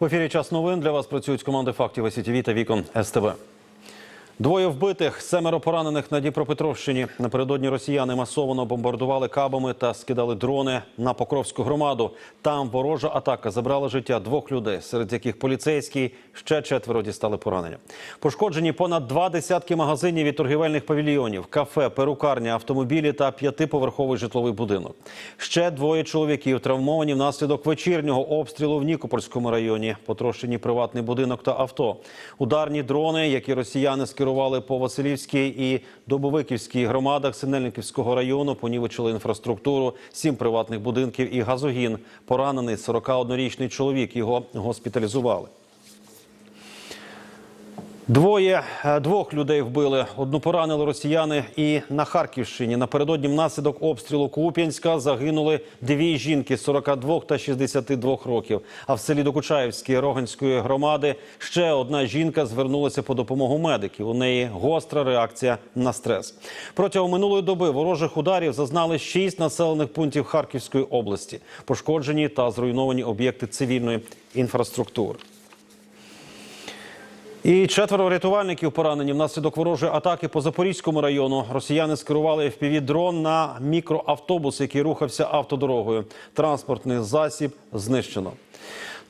В ефірі час новин для вас працюють команди фактів СІТВ та Вікон СТБ. Двоє вбитих, семеро поранених на Дніпропетровщині. Напередодні росіяни масово бомбардували кабами та скидали дрони на Покровську громаду. Там ворожа атака забрала життя двох людей, серед яких поліцейський, ще четверо дістали поранення. Пошкоджені понад два десятки магазинів і торгівельних павільйонів, кафе, перукарня, автомобілі та п'ятиповерховий житловий будинок. Ще двоє чоловіків травмовані внаслідок вечірнього обстрілу в Нікопольському районі. Потрощені приватний будинок та авто. Ударні дрони, які росіяни скерували по Василівській і Добовиківській громадах Синельниківського району, понівечили інфраструктуру, сім приватних будинків і газогін. Поранений 41-річний чоловік. Його госпіталізували. Двоє е, двох людей вбили. Одну поранили росіяни. І на Харківщині напередодні внаслідок обстрілу Куп'янська загинули дві жінки 42 та 62 років. А в селі Докучаївській Роганської громади ще одна жінка звернулася по допомогу медиків. У неї гостра реакція на стрес. Протягом минулої доби ворожих ударів зазнали шість населених пунктів Харківської області. Пошкоджені та зруйновані об'єкти цивільної інфраструктури. І четверо рятувальників поранені внаслідок ворожої атаки по Запорізькому району. Росіяни скерували FPV-дрон на мікроавтобус, який рухався автодорогою. Транспортний засіб знищено.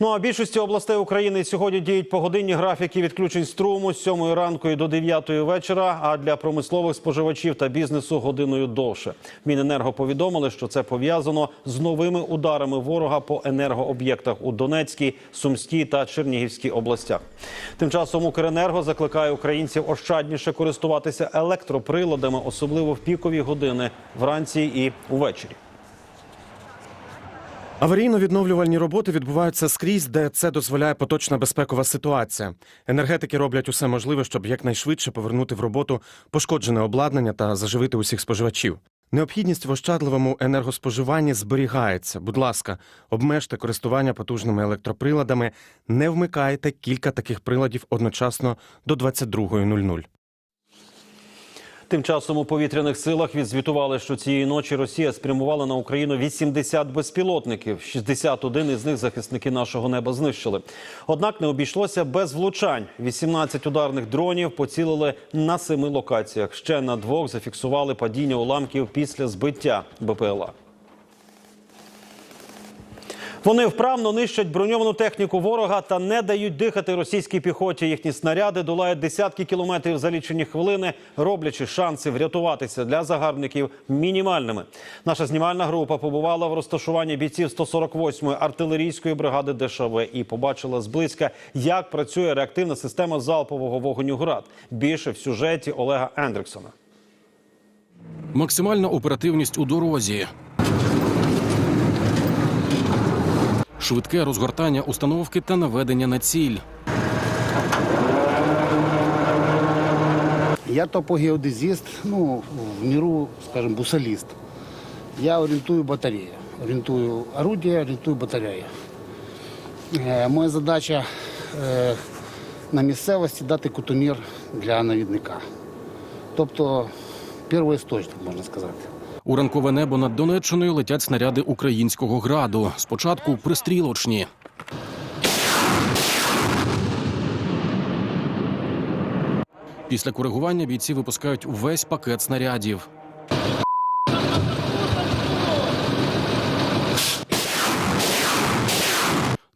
Ну а більшості областей України сьогодні діють погодинні графіки відключень струму з 7 ранку і до 9 вечора. А для промислових споживачів та бізнесу годиною довше. Міненерго повідомили, що це пов'язано з новими ударами ворога по енергооб'єктах у Донецькій, Сумській та Чернігівській областях. Тим часом Укренерго закликає українців ощадніше користуватися електроприладами, особливо в пікові години вранці і увечері. Аварійно-відновлювальні роботи відбуваються скрізь, де це дозволяє поточна безпекова ситуація. Енергетики роблять усе можливе, щоб якнайшвидше повернути в роботу пошкоджене обладнання та заживити усіх споживачів. Необхідність в ощадливому енергоспоживанні зберігається. Будь ласка, обмежте користування потужними електроприладами, не вмикайте кілька таких приладів одночасно до 22.00. Тим часом у повітряних силах відзвітували, що цієї ночі Росія спрямувала на Україну 80 безпілотників. 61 із них захисники нашого неба знищили. Однак не обійшлося без влучань. 18 ударних дронів поцілили на семи локаціях. Ще на двох зафіксували падіння уламків після збиття БПЛА. Вони вправно нищать броньовану техніку ворога та не дають дихати російській піхоті. Їхні снаряди долають десятки кілометрів за лічені хвилини, роблячи шанси врятуватися для загарбників мінімальними. Наша знімальна група побувала в розташуванні бійців 148-ї артилерійської бригади ДШВ і побачила зблизька, як працює реактивна система залпового вогню ГРАД. Більше в сюжеті Олега Ендриксона. Максимальна оперативність у дорозі. Швидке розгортання установки та наведення на ціль. Я топогеодезист, ну, в миру, скажем, бусаліст. Я орієнтую батареї, орієнтую орудия, орієнтую батареї. Е, моя задача е, на місцевості дати кутомір для навідника. Тобто первоісточник, можна сказати. У ранкове небо над Донеччиною летять снаряди українського граду. Спочатку пристрілочні. Після коригування бійці випускають увесь пакет снарядів.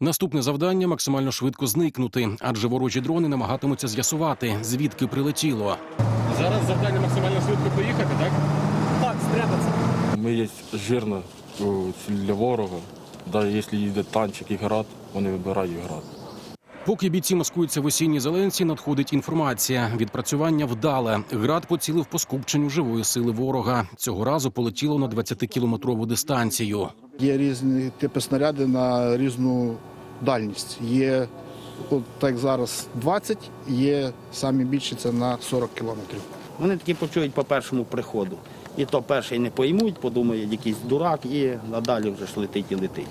Наступне завдання максимально швидко зникнути, адже ворожі дрони намагатимуться з'ясувати, звідки прилетіло. Зараз завдання максимально швидко поїхати, так? Ми є жирна о, ціль для ворога. Навіть якщо їде танчик і град, вони вибирають град. Поки бійці маскуються в осінній зеленці, надходить інформація. Відпрацювання вдале. Град поцілив по скупченню живої сили ворога. Цього разу полетіло на 20-кілометрову дистанцію. Є різні типи снаряди на різну дальність. Є, от так зараз 20, є самі більші це на 40 кілометрів. Вони такі почують по першому приходу. І то перший не поймуть, подумають, якийсь дурак, і надалі вже ж летить і летить.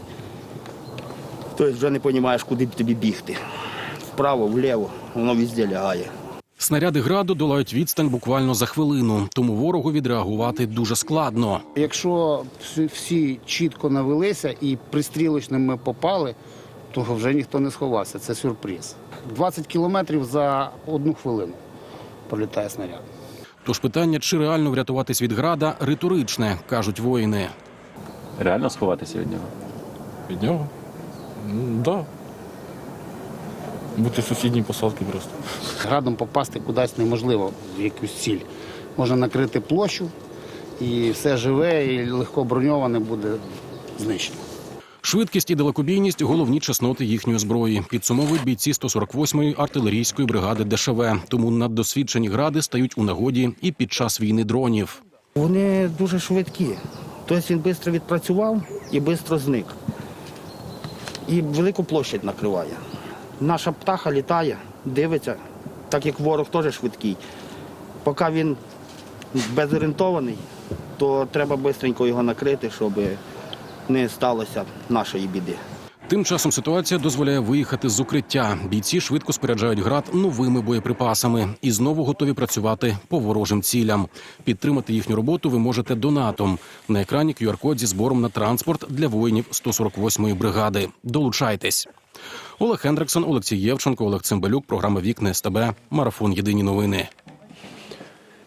Тобто вже не розумієш, куди б тобі бігти. Вправо, вліво, воно везде лягає. Снаряди граду долають відстань буквально за хвилину, тому ворогу відреагувати дуже складно. Якщо всі, всі чітко навелися і пристрілочними попали, то вже ніхто не сховався. Це сюрприз. 20 кілометрів за одну хвилину пролітає снаряд. Тож питання, чи реально врятуватись від града, риторичне, кажуть воїни. Реально сховатися від нього? Від нього? Ну, да. Бути в сусідній посадці просто. Градом попасти кудись неможливо в якусь ціль. Можна накрити площу, і все живе і легко броньоване буде знищено. Швидкість і далекобійність головні чесноти їхньої зброї. Підсумовують бійці 148-ї артилерійської бригади ДШВ. Тому наддосвідчені гради стають у нагоді і під час війни дронів. Вони дуже швидкі. Тобто він швидко відпрацював і швидко зник. І велику площадь накриває. Наша птаха літає, дивиться, так як ворог теж швидкий. Поки він безорієнтований, то треба швидко його накрити, щоб не сталося нашої біди. Тим часом ситуація дозволяє виїхати з укриття. Бійці швидко споряджають град новими боєприпасами і знову готові працювати по ворожим цілям. Підтримати їхню роботу ви можете донатом. На екрані QR-код зі збором на транспорт для воїнів 148-ї бригади. Долучайтесь. Олег Хендриксон, Олексій Євченко, Олег Цимбалюк. Програма Вікне СТБ. Марафон. Єдині новини.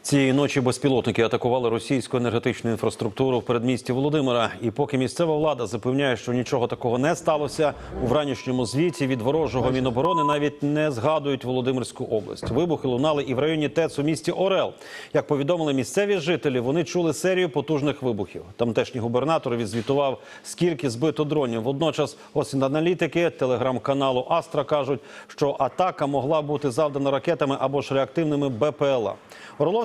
Цієї ночі безпілотники атакували російську енергетичну інфраструктуру в передмісті Володимира. І поки місцева влада запевняє, що нічого такого не сталося, у вранішньому звіті від ворожого міноборони навіть не згадують Володимирську область. Вибухи лунали і в районі ТЕЦ у місті Орел. Як повідомили місцеві жителі, вони чули серію потужних вибухів. Тамтешній губернатор відзвітував, скільки збито дронів. Водночас, ось аналітики телеграм-каналу Астра кажуть, що атака могла бути завдана ракетами або ж реактивними БПЛА.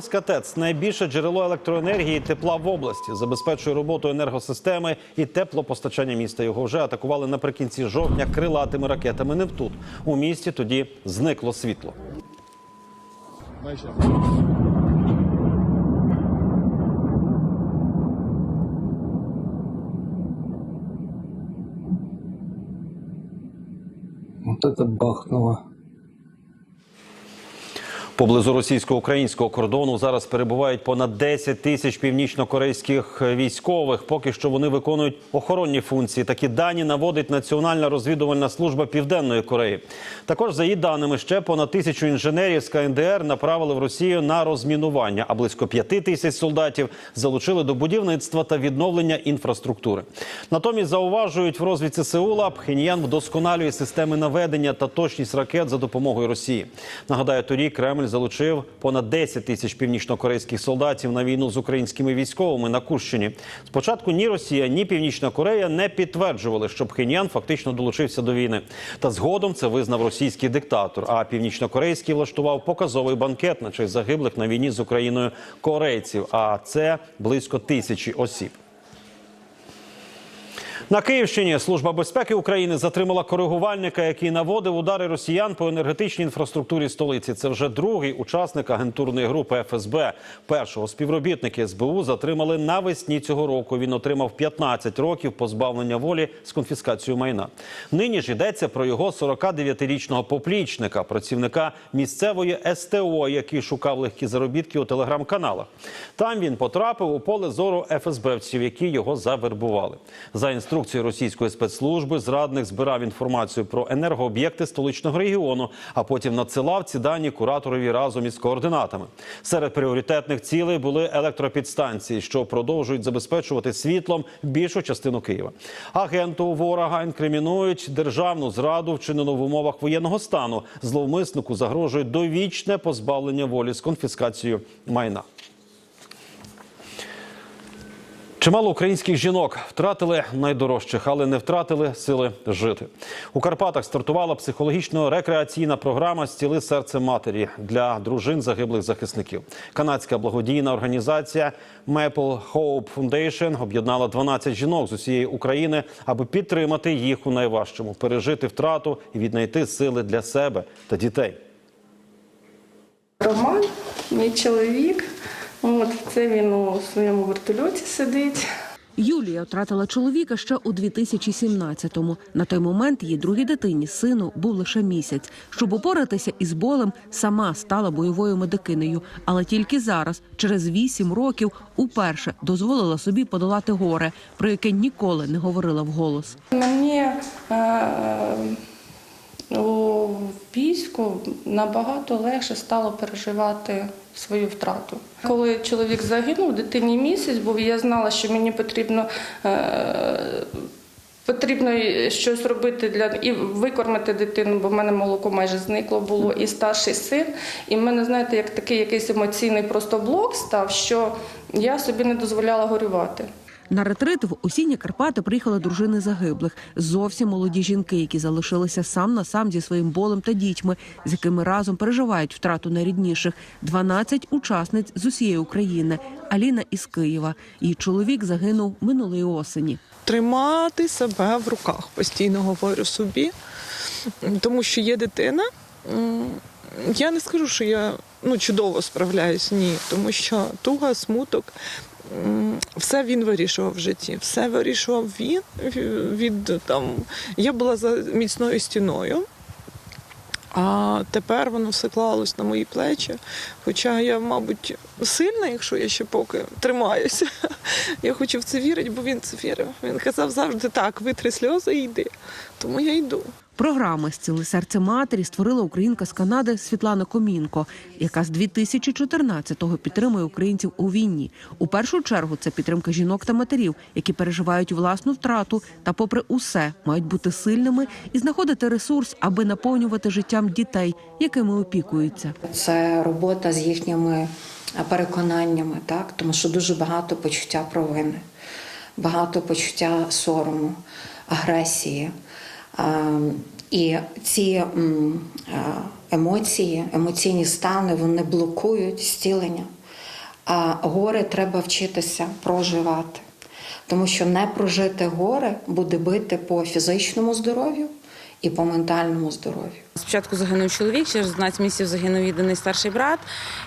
Орловська ТЕЦ найбільше джерело електроенергії і тепла в області, забезпечує роботу енергосистеми і теплопостачання міста. Його вже атакували наприкінці жовтня крилатими ракетами Нептун. У місті тоді зникло світло. Вот это бахнуло. Поблизу російсько-українського кордону зараз перебувають понад 10 тисяч північно-корейських військових. Поки що вони виконують охоронні функції. Такі дані наводить Національна розвідувальна служба Південної Кореї. Також за її даними ще понад тисячу інженерів з КНДР направили в Росію на розмінування, а близько п'яти тисяч солдатів залучили до будівництва та відновлення інфраструктури. Натомість зауважують в розвідці Сеула, Пхеньян вдосконалює системи наведення та точність ракет за допомогою Росії. Нагадаю, торік Кремль залучив понад 10 тисяч північно-корейських солдатів на війну з українськими військовими на Курщині. Спочатку ні Росія, ні Північна Корея не підтверджували, що Пхеньян фактично долучився до війни. Та згодом це визнав російський диктатор. А північно-корейський влаштував показовий банкет на честь загиблих на війні з Україною корейців. А це близько тисячі осіб. На Київщині служба безпеки України затримала коригувальника, який наводив удари росіян по енергетичній інфраструктурі столиці. Це вже другий учасник агентурної групи ФСБ. Першого співробітники СБУ затримали навесні цього року. Він отримав 15 років позбавлення волі з конфіскацією майна. Нині ж йдеться про його 49-річного поплічника, працівника місцевої СТО, який шукав легкі заробітки у телеграм-каналах. Там він потрапив у поле зору ФСБівців, які його завербували. За інструкцією російської спецслужби зрадник збирав інформацію про енергооб'єкти столичного регіону, а потім надсилав ці дані кураторові разом із координатами. Серед пріоритетних цілей були електропідстанції, що продовжують забезпечувати світлом більшу частину Києва. Агенту ворога інкримінують державну зраду, вчинену в умовах воєнного стану. Зловмиснику загрожує довічне позбавлення волі з конфіскацією майна. Чимало українських жінок втратили найдорожчих, але не втратили сили жити. У Карпатах стартувала психологічно-рекреаційна програма Стіли серце матері для дружин загиблих захисників. Канадська благодійна організація Maple Hope Foundation об'єднала 12 жінок з усієї України, аби підтримати їх у найважчому, пережити втрату і віднайти сили для себе та дітей. Роман, мій чоловік. От це він у своєму вертольоті сидить. Юлія втратила чоловіка ще у 2017-му. На той момент її другій дитині, сину, був лише місяць. Щоб упоратися із болем, сама стала бойовою медикинею. Але тільки зараз, через вісім років, уперше дозволила собі подолати горе, про яке ніколи не говорила вголос. Мені е, набагато легше стало переживати свою втрату. Коли чоловік загинув, дитині місяць був, я знала, що мені потрібно. Е- Потрібно щось робити для і викормити дитину, бо в мене молоко майже зникло було, і старший син. І в мене, знаєте, як такий якийсь емоційний просто блок став, що я собі не дозволяла горювати. На ретрит в осінні Карпати приїхали дружини загиблих, зовсім молоді жінки, які залишилися сам на сам зі своїм болем та дітьми, з якими разом переживають втрату найрідніших. 12 учасниць з усієї України. Аліна із Києва. Її чоловік загинув минулої осені. тримати себе в руках, постійно говорю собі, тому що є дитина. Я не скажу, що я ну, чудово справляюсь, ні, тому що туга, смуток. Все він вирішував в житті, все вирішував він від там. Я була за міцною стіною, а тепер воно все клалось на мої плечі. Хоча я, мабуть, сильна, якщо я ще поки тримаюся. Я хочу в це вірити, бо він це вірив. Він казав завжди так: витри сльози і йди. Тому я йду. Програми «Зціли серце матері створила українка з Канади Світлана Комінко, яка з 2014-го підтримує українців у війні. У першу чергу це підтримка жінок та матерів, які переживають власну втрату та, попри усе, мають бути сильними і знаходити ресурс, аби наповнювати життям дітей, якими опікуються. Це робота з їхніми переконаннями, так тому що дуже багато почуття провини, багато почуття сорому, агресії. Ем, І ці е, емоції, емоційні стани, вони блокують зцілення. А горе треба вчитися проживати, тому що не прожити горе буде бити по фізичному здоров'ю і по ментальному здоров'ю. Спочатку загинув чоловік, через 12 місяців загинув єдиний старший брат,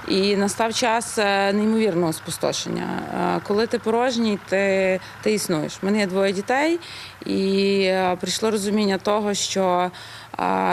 і настав час е, неймовірного спустошення. Е, Коли ти порожній, ти, ти існуєш. У мене є двоє дітей, і е, прийшло розуміння того, що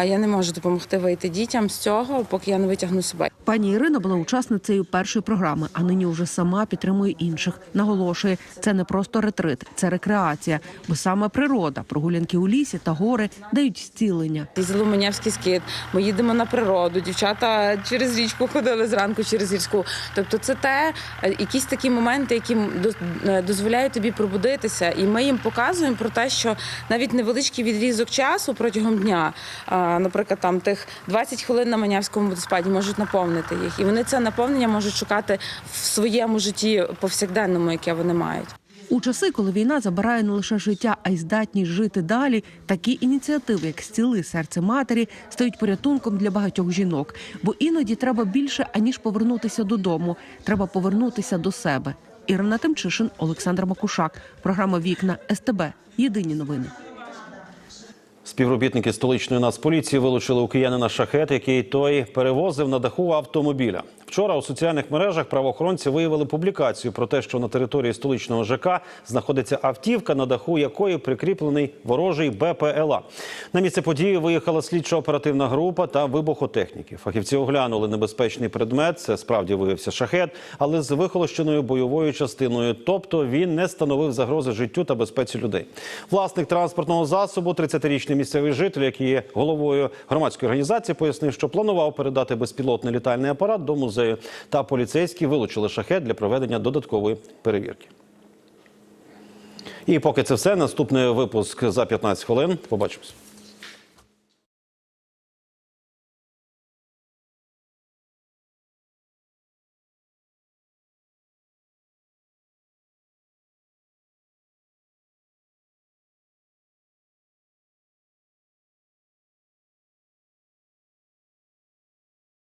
я не можу допомогти вийти дітям з цього, поки я не витягну себе. Пані Ірина була учасницею першої програми, а нині вже сама підтримує інших. Наголошує, це не просто ретрит, це рекреація, бо саме природа, прогулянки у лісі та гори дають зцілення. Зіломенявський скит, ми їдемо на природу. Дівчата через річку ходили зранку через гірську. Тобто, це те, е, якісь такі моменти, які е, дозволяють тобі пробудитися. І ми їм показуємо про те, що навіть невеличкий відрізок часу протягом дня, наприклад, там тих 20 хвилин на Манявському водоспаді можуть наповнити їх. І вони це наповнення можуть шукати в своєму житті повсякденному, яке вони мають. У часи, коли війна забирає не лише життя, а й здатність жити далі, такі ініціативи, як «Зціли серце матері, стають порятунком для багатьох жінок. Бо іноді треба більше аніж повернутися додому. Треба повернутися до себе. Ірина Тимчишин, Олександр Макушак. Програма Вікна СТБ. Єдині новини. Співробітники столичної нацполіції вилучили у киянина шахет, який той перевозив на даху автомобіля. Вчора у соціальних мережах правоохоронці виявили публікацію про те, що на території столичного ЖК знаходиться автівка, на даху якої прикріплений ворожий БПЛА. На місце події виїхала слідчо-оперативна група та вибухотехніки. Фахівці оглянули небезпечний предмет. Це справді виявився шахет, але з вихолощеною бойовою частиною. Тобто він не становив загрози життю та безпеці людей. Власник транспортного засобу, 30-річний місцевий житель, який є головою громадської організації, пояснив, що планував передати безпілотний літальний апарат до музею. Та поліцейські вилучили шахет для проведення додаткової перевірки. І поки це все, наступний випуск за 15 хвилин. Побачимось.